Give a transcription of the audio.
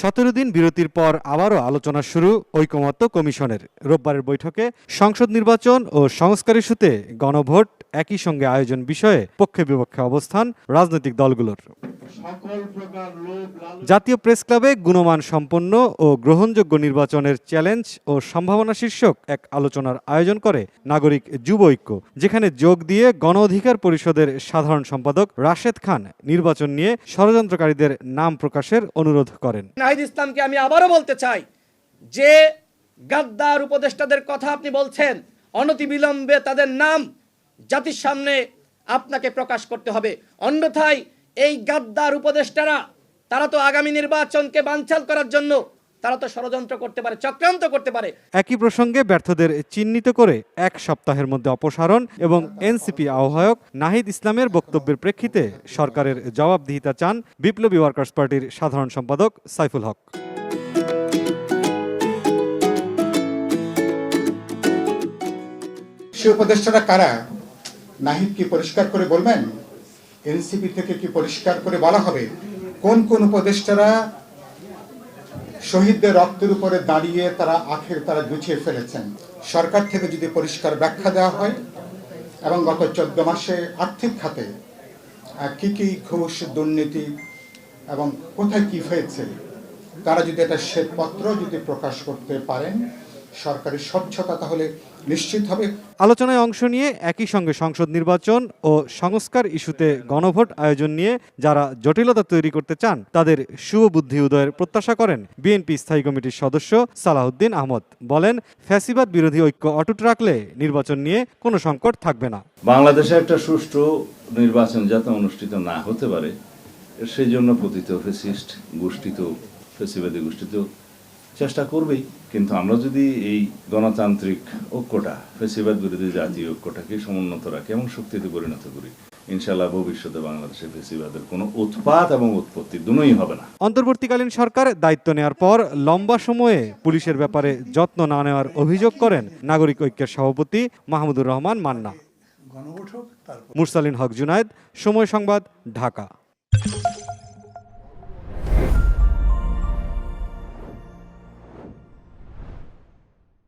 সতেরো দিন বিরতির পর আবারও আলোচনা শুরু ঐকমত্য কমিশনের। রোববারের বৈঠকে সংসদ নির্বাচন ও সংস্কার ইস্যুতে গণভোট একই সঙ্গে আয়োজন বিষয়ে পক্ষে বিপক্ষে অবস্থান রাজনৈতিক দলগুলোর। জাতীয় প্রেস ক্লাবে গুণমান সম্পন্ন ও গ্রহণযোগ্য নির্বাচনের চ্যালেঞ্জ ও সম্ভাবনা শীর্ষক এক আলোচনার আয়োজন করে নাগরিক যুব ঐক্য যেখানে যোগ দিয়ে গণ অধিকার পরিষদের সাধারণ সম্পাদক রাশেদ খান নির্বাচন নিয়ে ষড়যন্ত্রকারীদের নাম প্রকাশের অনুরোধ করেন। নাহিদ ইসলামকে আমি আবারও বলতে চাই যে গাদ্দার উপদেষ্টাদের কথা আপনি বলছেন অনতিবিলম্বে তাদের নাম জাতির সামনে আপনাকে প্রকাশ করতে হবে। অন্যথায় এই গাদ্দার উপদেষ্টারা তারা তো আগামী নির্বাচনকে বানচাল করার জন্য তারা তো ষড়যন্ত্র করতে পারে চক্রান্ত করতে পারে। একই প্রসঙ্গে ব্যর্থদের চিহ্নিত করে এক সপ্তাহের মধ্যে অপসারণ এবং এনসিপি আহ্বায়ক নাহিদ ইসলামের বক্তব্যের প্রেক্ষিতে সরকারের জবাবদিহিতা চান বিপ্লবী ওয়ার্কার্স পার্টির সাধারণ সম্পাদক সাইফুল হক। সে উপদেষ্টারা কারা? নাহিদ কি পরিষ্কার করে বলবেন? এনসিপি থেকে কি পরিষ্কার করে বলা হবে? কোন কোন উপদেষ্টারা শহীদদের রক্তের উপরে দাঁড়িয়ে তারা আখের তারা গুছিয়ে ফেলেছেন? সরকার থেকে যদি পরিষ্কার ব্যাখ্যা দেওয়া হয়, এবং গত চোদ্দ মাসে আর্থিক খাতে কি কি ঘুষ, দুর্নীতি, এবং কোথায় কি হয়েছে? তারা যদি একটা শ্বেতপত্র যদি প্রকাশ করতে পারেন সরকারি স্বচ্ছতা তাহলে নিশ্চিত হবে। আলোচনায় অংশ নিয়ে একই সঙ্গে সংসদ নির্বাচন ও সংস্কার ইস্যুতে গণভোট আয়োজন নিয়ে যারা জটিলতা তৈরি করতে চান তাদের শুভ বুদ্ধি উদয়ের প্রত্যাশা করেন বিএনপি স্থায়ী কমিটির সদস্য সালাউদ্দিন আহমদ। বলেন ফ্যাসিবাদ বিরোধী ঐক্য অটুট রাখলে নির্বাচন নিয়ে কোনো সংকট থাকবে না। বাংলাদেশে একটা সুষ্ঠু নির্বাচন যাতে অনুষ্ঠিত না হতে পারে সেই জন্য পতিত ফেসিস্ট গোষ্ঠী তো ফেসিবাদী গোষ্ঠী তো চেষ্টা করবেই। কিন্তু আমরা যদি এই গণতান্ত্রিক ঐক্যটা ফেসিবাদ বিরোধী জাতীয় ঐক্যটাকে সমুন্নত রাখি এবং শক্তিতে পরিণত করি ইনশাল্লাহ ভবিষ্যতে বাংলাদেশে ফেসিবাদের কোনো উৎপাত এবং উৎপত্তি দুটোই হবে না। অন্তর্বর্তীকালীন সরকার দায়িত্ব নেওয়ার পর লম্বা সময়ে পুলিশের ব্যাপারে যত্ন না নেওয়ার অভিযোগ করেন নাগরিক ঐক্যের সভাপতি মাহমুদুর রহমান মান্না। মুরসালিন হক জুনায়েদ সময় সংবাদ ঢাকা।